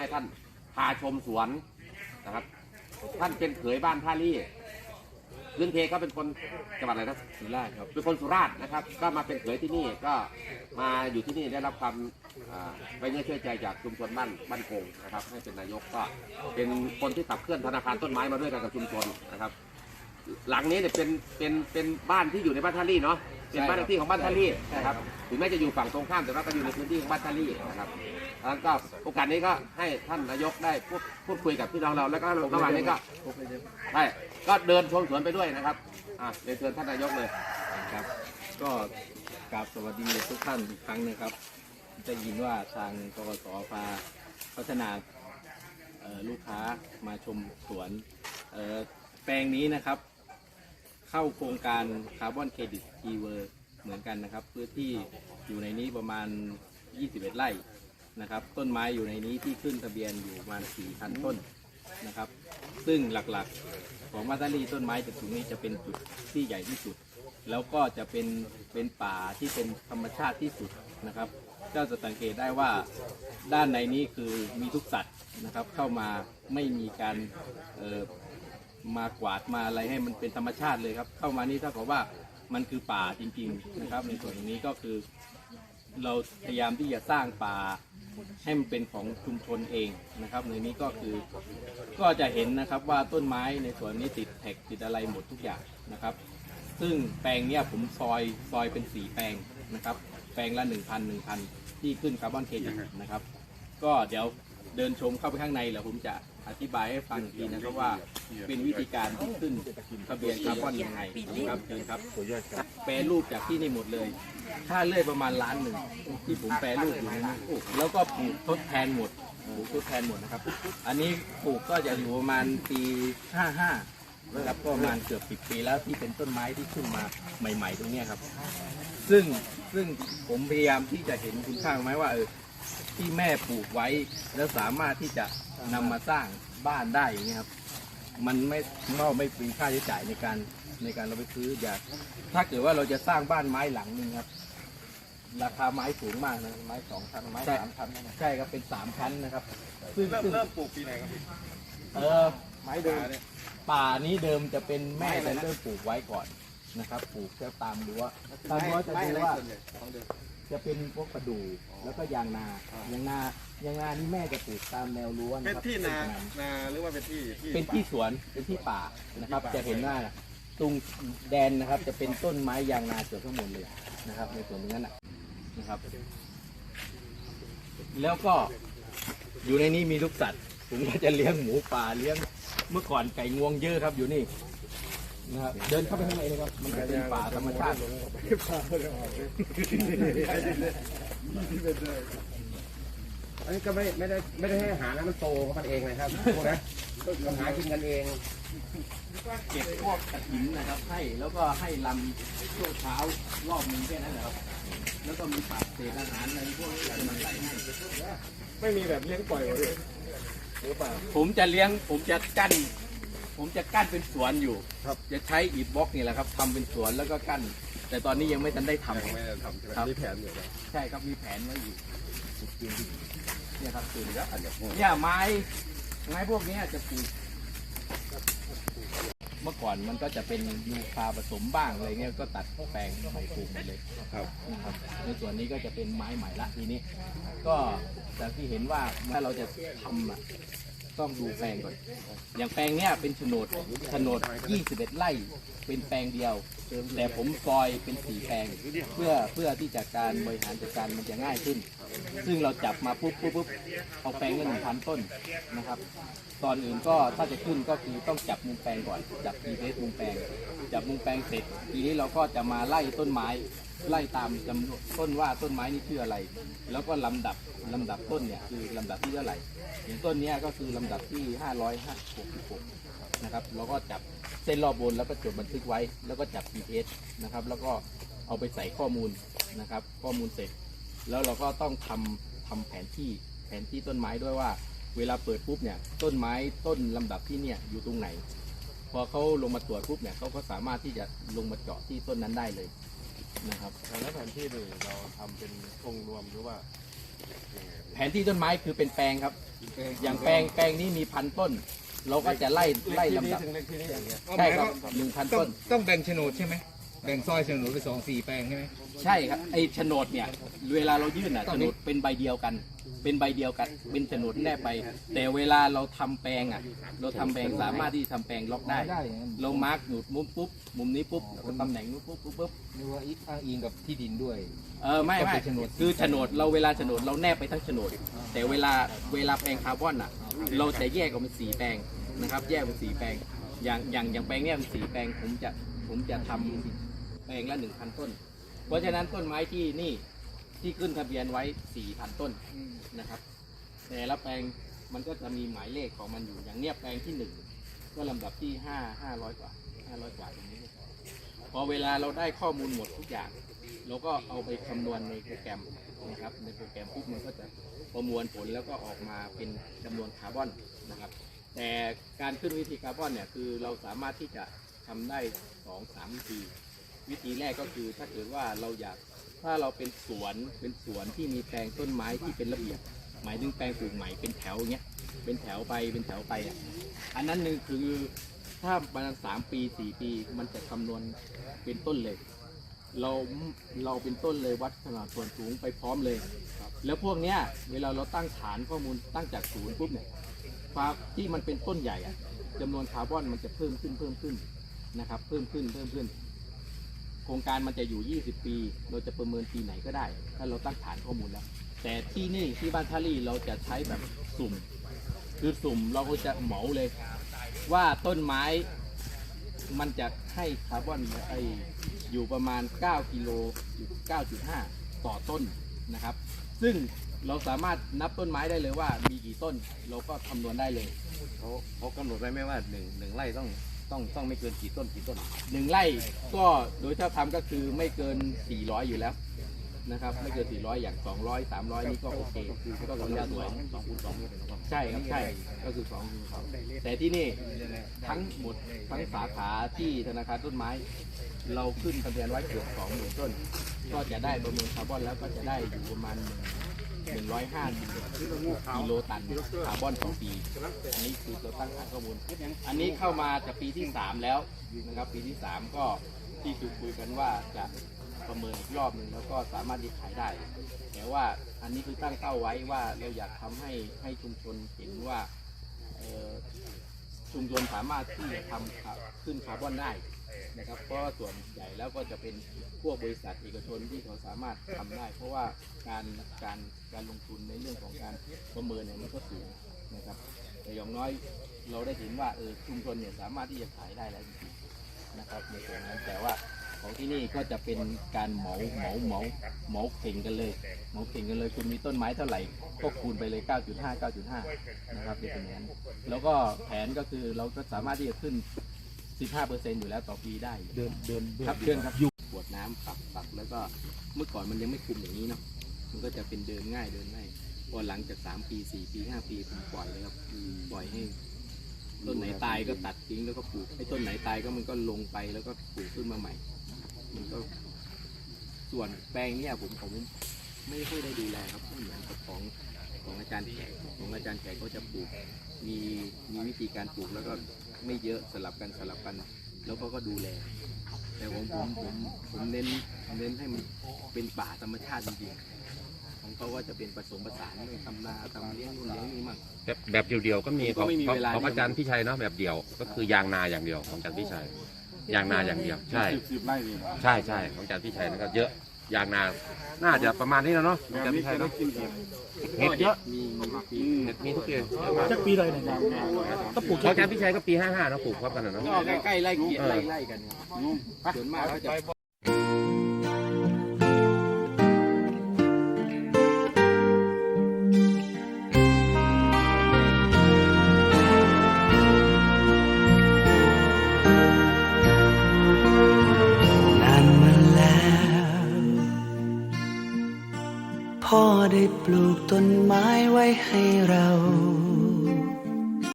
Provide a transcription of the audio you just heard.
ให้ท่านพาชมสวนนะครับ ท่านเป็นเขยบ้านท่าลี่พื้นเพเขาเป็นคนจังหวัดอะไรนะสุราษฎร์ครับเป็นคนสุราษฎร์นะครับ ก็มาเป็นเขยที่นี่ก็มาอยู่ที่นี่ได้รับความไว้เนื้อเชื่อใจจากชุมชนบ้านบ้านคงนะครับ ให้เป็นนายกก็เป็นคนที่ขับเคลื่อนธนาคารต้นไม้มาด้วยกันกับชุมชนนะครับ หลังนี้เนี่ยเป็นเป็นเป็นบ้านที่อยู่ในบ้านท่าลี่เนาะ เป็นบ้านเลขที่ของบ้านท่าลี่นะครับถึงแม้จะอยู่ฝั่งตรงข้ามแต่ว่าก็อยู่ในพื้นที่ของบ้านท่าลี่นะครับดังนั้นก็โอกาสนี้ก็ให้ท่านนายกได้พูดพูดคุยกับพี่น้องเราแล้วก็ระหว่างนี้ก็ใช่ก็เดินชมสวนไปด้วยนะครับอะเรียนเชิญท่านนายกเลยครับ ก็กราบสวัสดีทุกท่านอีกครั้งนะครับได้ยินว่าทางกกสพาพัฒนาเอ่อลูกค้ามาชมสวนเอ่อแปลงนี้นะครับ เข้าโครงการคาร์บอนเครดิตอีเวอร์เหมือนกันนะครับพื้นที่อยู่ในนี้ประมาณ 21 ไร่นะครับ ต้นไม้อยู่ในนี้ที่ขึ้นทะเบียนอยู่ประมาณ 4,000 ต้นนะครับ ซึ่งหลักๆของมาตาลีต้นไม้จุดตรงนี้จะเป็นจุดที่ใหญ่ที่สุด แล้วก็จะเป็นเป็นป่าที่เป็นธรรมชาติที่สุดนะครับเจ้าจะสังเกตได้ว่าด้านในนี้คือมีทุกสัตว์นะครับเข้ามาไม่มีการ มากวาดมาอะไรให้มันเป็นธรรมชาติเลยครับ เข้ามานี่เท่ากับว่ามันคือป่าจริง ๆนะครับ ในส่วนตรงนี้ก็คือ เราพยายามที่จะสร้างป่าให้มันเป็นของชุมชนเองนะครับ ในนี้ก็คือก็จะเห็นนะครับว่าต้นไม้ในส่วนนี้ติดแท็กติดอะไรหมดทุกอย่างนะครับ ซึ่งแปลงเนี้ยผมซอยซอยเป็นสี่แปลงนะครับ แปลงละหนึ่งพันหนึ่งพันที่ขึ้นคาร์บอนเครดิตนะครับ ก็เดี๋ยวเดินชมเข้าไปข้างในแล้วผมจะอธิบายให้ฟังอีกทีนะครับว่าเป็นวิธีการที่ขึ้นทะเบียนคาร์บอนยังไงนะครับเชิญครับแปรรูปจากที่นี่หมดเลย ค่าเลื่อยประมาณล้านหนึ่งที่ผมแปรรูปอยู่นะแล้วก็ปลูกทดแทนหมดปลูกทดแทนหมดนะครับ อันนี้ปลูกก็จะอยู่ประมาณปี55นะครับก็ประมาณเกือบ10ปีแล้วที่เป็นต้นไม้ที่ขึ้นมาใหม่ ๆ ตรงนี้ครับ ซึ่งซึ่งผมพยายามที่จะเห็นคุณค่าไหมว่าเออที่แม่ปลูกไว้แล้วสามารถที่จะ นำมาสร้างบ้านได้อย่างเงี้ยครับ มันไม่ก็ไม่มีค่าใช้จ่ายในการในการเราไปซื้ออย่าถ้าเกิดว่าเราจะสร้างบ้านไม้หลังหนึ่งครับ ราคาไม้สูงมากนะไม้สองชั้นไม้สามชั้นนะใช่ครับเป็นสามชั้นนะครับ ซึ่งเริ่มซึ่งเริ่มปลูกปีไหนครับพี่เออ ไม้เดิมป่านี้เดิมจะเป็นแม่จะเริ่มปลูกไว้ก่อนนะครับ ปลูกแค่ตามรั้วตามรั้วจะดูว่าส่วนใหญ่ของเดิม จะเป็นพวกประดู่แล้วก็ยางนายางนายางนานี่แม่จะปลูกตามแนวรั้วเป็นนะครับที่นาเป็ขดนาหรือว่าเป็นที่ที่เป็นที่สวนเป็นที่ป่านะครับจะเห็นว่าตรงแดนนะครับ จะเป็นต้นไม้ยางนาเกือบทั้งหมดเลยนะครับ ในส่วนตรงนั้นนะนะครับ แล้วก็อยู่ในนี้มีลูกสัตว์ผมก็จะเลี้ยงหมูป่าเลี้ยงเมื่อก่อนไก่งวงเยอะครับอยู่นี่ นะครับเดินเข้าไปข้างในเลยครับ มันจะเป็นป่าธรรมชาติอันนี้ก็ไม่ไม่ได้ไม่ได้ให้อาหารนะมันโตของมันเองนะครับพวกนะมันหากินกันเองเก็บพวกกระถินนะครับ ให้แล้วก็ให้ลำช่วงเช้ารอบหนึงแค่นั้นแหละครับ แล้วก็มีปากเศษอาหารอะไรพวกนี้มันไหลให้ไม่มีแบบเลี้ยงปล่อยไว้ด้วยหรือเปล่าผมจะเลี้ยงผมจะกั้น ผมจะกั้นเป็นสวนอยู่ ครับ จะใช้อิฐบล็อกนี่แหละครับทำเป็นสวนแล้วก็กั้น แต่ตอนนี้ยังไม่ทันได้ทำ ยังไม่ได้ทำใช่ไหมครับ มีแผนอยู่นะใช่ครับมีแผนไว้อยู่เนี่ยครับคือเนี่ยไม้ไม้พวกเนี้ยจะปลูกเมื่อก่อนมันก็จะเป็นยูคาผสมบ้างอะไรเงี้ยก็ตัดแปลงใหม่ปลูกหมดเลยครับ นะครับในส่วนนี้ก็จะเป็นไม้ใหม่ละทีนี้ ก็จากที่เห็นว่าถ้าเราจะทำอะ ต้องดูแปลงก่อน อย่างแปลงเนี้ยเป็นโฉนดโฉนด 21 ไร่ เป็นแปลงเดียว แต่ผมซอยเป็นสี่แปลง เพื่อเพื่อที่จะการบริหารจัดการมันจะง่ายขึ้น ซึ่งเราจับมาปุ๊บปุ๊บปุ๊บเอาแปลงละหนึ่งพันต้นนะครับ ตอนอื่นก็ถ้าจะขึ้นก็คือต้องจับมุมแปลงก่อน จับ GPS มุมแปลง จับมุมแปลงเสร็จ ทีนี้เราก็จะมาไล่ต้นไม้ ไล่ตามจำนวนต้นว่าต้นไม้นี่ชื่ออะไร แล้วก็ลำดับลำดับต้นเนี่ยคือลำดับที่เท่าไหร่อย่างต้นเนี้ยก็คือลำดับที่ 566นะครับเราก็จับเส้นรอบบนแล้วก็จดบันทึกไว้ แล้วก็จับ GPS นะครับ แล้วก็เอาไปใส่ข้อมูลนะครับ ข้อมูลเสร็จ แล้วเราก็ต้องทำทำแผนที่แผนที่ต้นไม้ด้วยว่า เวลาเปิดปุ๊บเนี่ยต้นไม้ต้นลำดับที่เนี่ยอยู่ตรงไหน พอเขาลงมาตรวจปุ๊บเนี่ยเขาก็สามารถที่จะลงมาเจาะที่ต้นนั้นได้เลย นะครับแล้วแผนที่หนึ่งเราทำเป็นองค์รวมหรือว่าแผนที่ต้นไม้คือเป็นแปลงครับ อย่างแปลงแปลงนี้มีพันต้น เราก็จะไล่ไล่ลำดับถึงเลขที่นี่อย่างเงี้ย ใช่ครับหนึ่งพันต้อต้งนต้องแบ่งโฉนดใช่ไหมแบ่งซอยโฉนดไปสองสี่แปลงใช่ไหม ใช่ครับไอ้โฉนดเนี่ย เวลาเรายื่นอะตอโฉนนี้นดเป็นใบเดียวกัน เป็นใบเดียวกัน เป็นโฉนดแนบไป แต่เวลาเราทำแปลงอะ เราทำแปลงสามารถที่ทำแปลงล็อกได้ได้อย่างนั้นเรามาร์กหนุดมุมปุ๊บ มุมนี้ปุ๊บแล้วก็ตำแหน่งนู้นปุ๊บปุ๊บปุ๊บนึกว่าอีกอ้างอิงกับที่ดินด้วย เออไม่ก็ไม่เป็นโฉนดคือโฉนดเราเวลาโฉนดเราแนบไปทั้งโฉนด แต่เวลาเวลาแปลงคาร์บอนอะ เราจะแยกออกเป็นสีแปลงนะครับ แยกเป็นสีแปลง อย่างอย่างอย่างแปลงเนี้ยเป็นสีแปลงผมจะผมจะทำแปลงละหนึ่งพันต้น เพราะฉะนั้นต้นไม้ที่นี่ ที่ขึ้นทะเบียนไว้สี่พันต้นนะครับ แต่ละแปลงมันก็จะมีหมายเลขของมันอยู่อย่างเนี้ยแปลงที่หนึ่งก็ลำดับที่ห้าห้าร้อยกว่าห้าร้อยกว่าตรงนี้ พอเวลาเราได้ข้อมูลหมดทุกอย่าง เราก็เอาไปคำนวณในโปรแกรมนะครับ ในโปรแกรมปุ๊บมันก็จะประมวลผลแล้วก็ออกมาเป็นจำนวนคาร์บอนนะครับ แต่การขึ้นวิธีคาร์บอนเนี่ยคือเราสามารถที่จะทำได้สองสามวิธี วิธีแรกก็คือถ้าเกิดว่าเราอยากถ้าเราเป็นสวนเป็นสวนที่มีแปลงต้นไม้ที่เป็นระเบียบ หมายถึงแปลงปลูกใหม่เป็นแถวเงี้ยเป็นแถวไปเป็นแถวไปอะอันนั้นหนึ่งคือถ้าประมาณสามปีสี่ปีมันจะคำนวณเป็นต้นเลย เราเราเป็นต้นเลยวัดขนาดส่วนสูงไปพร้อมเลย แล้วพวกเนี้ยเวลาเราตั้งฐานข้อมูลตั้งจากศูนย์ปุ๊บเนี่ยความที่มันเป็นต้นใหญ่อะจำนวนคาร์บอนมันจะเพิ่มขึ้นเพิ่มขึ้นนะครับ เพิ่มขึ้นเพิ่มขึ้น ครงการมันจะอยู่ 20 ปี เราจะประเมินปีไหนก็ได้ ถ้าเราตั้งฐานข้อมูลแล้ว แต่ที่นี่ที่บ้านท่าลี่เราจะใช้แบบสุ่ม คือสุ่มเราก็จะเหมาเลย ว่าต้นไม้มันจะให้คาร์บอนไออยู่ประมาณ 9 กิโลอยู่9.5 ต่อต้นนะครับ ซึ่งเราสามารถนับต้นไม้ได้เลยว่ามีกี่ต้น เราก็คำนวณได้เลยเขาเขากำหนดไว้ไหมว่าหนึ่งหนึ่งไร่ต้อง ต้องต้องไม่เกินกี่ต้นกี่ต้นหนึ่งไร่ก็โดยถ้าทำก็คือไม่เกิน 400 อยู่แล้วนะครับ ไม่เกิน 400 อย่าง 200 300 นี่ก็โอเคก็กำลังสวยสองคูณสองนี่เป็นสองใช่ครับใช่ก็คือ2คูณสองแต่ที่นี่ทั้งหมดทั้งสาขาที่ธนาคารต้นไม้ เราขึ้นทะเบียนไว้เกือบ2หมื่นต้น ก็จะได้ประเมินคาร์บอนแล้วก็จะได้อยู่ประมาณ 105กิโลตันคาร์บอนต่อปี อันนี้คือเราตั้งฐานข้อมูล อันนี้เข้ามาจะปีที่3แล้วนะครับ ปีที่3ก็ที่คุยคุยกันว่าจะประเมินอีกรอบหนึ่งแล้วก็สามารถที่ขายได้ แต่ว่าอันนี้คือตั้งเป้าไว้ว่าเราอยากทำให้ให้ชุมชนเห็นว่าชุมชนสามารถที่จะทำขึ้นคาร์บอนได้ นะครับ เพราะส่วนใหญ่แล้วก็จะเป็นพวกบริษัทเอกชนที่เขาสามารถทำได้ เพราะว่าการการการลงทุนในเรื่องของการประเมินเนี่ยมันก็สูงนะครับ แต่อย่างน้อยเราได้เห็นว่าเออชุมชนเนี่ยสามารถที่จะขายได้แล้วจริงๆนะครับในส่วนนั้นแต่ว่าของที่นี่ก็จะเป็นการเหมาเหมาเหมาเหมาเข่งกันเลยเหมาเข่งกันเลย คุณมีต้นไม้เท่าไหร่ก็คูณไปเลย 9.5 9.5 นะครับเป็นอย่างนั้นแล้วก็แผนก็คือเราก็สามารถที่จะขึ้น 15%อยู่แล้วต่อปีได้เดินเดินครับเชื่อนครับยุขวดน้ำปรับปรับแล้วก็เมื่อก่อนมันยังไม่คุมอย่างนี้เนาะมันก็จะเป็นเดินง่ายเดินง่ายพอหลังจากสามปีสี่ปีห้าปีผมปล่อยเลยครับปล่อยให้ต้นไหนตายก็ตัดทิ้งแล้วก็ปลูกไอ้ต้นไหนตายก็มันก็ลงไปแล้วก็ปลูกขึ้นมาใหม่ มันก็ ส่วนแปลงเนี่ยผมผมไม่ค่อยได้ดูแลครับไม่เหมือนกับของของอาจารย์แขกของอาจารย์แขกก็จะปลูก มีมีวิธีการปลูกแล้วก็ ไม่เยอะสลับกันสลับกัน แล้วเขาก็ดูแล แต่ผมผมผมผมเน้นเน้นให้มันเป็นป่าธรรมชาติจริงๆของเขาก็จะเป็นผสมผสานไม่ทำนาทำเลี้ยงนู่นเลี้ยงนี่มั่ง แบบแบบเดียวๆก็มีผมก็ไม่มีของเวลา ของอาจารย์พี่ชัยเนาะแบบเดียว ก็คือยางนาอย่างเดียวของอาจารย์พี่ชัยยางนาอย่างเดียว ใช่สิบไร่เลยใช่ใช่ของอาจารย์พี่ชัยนั่นก็เยอะ ยางนาน่าจะประมาณนี้แล้วเนาะของอาจารย์พี่ชัยเนาะกินเห็ดเห็ดเยอะมีมีทุกปีเห็ดมีทุกปีจักปีเลยนะครับก็ปลูกของอาจารย์พี่ชัยก็ปี55เนาะปลูกพร้อมกันนะเนาะก็ใกล้ๆไล่เกียเออไล่ไล่กันครับส่วนมากเขาจะ ปลูกต้นไม้ไว้ให้เรา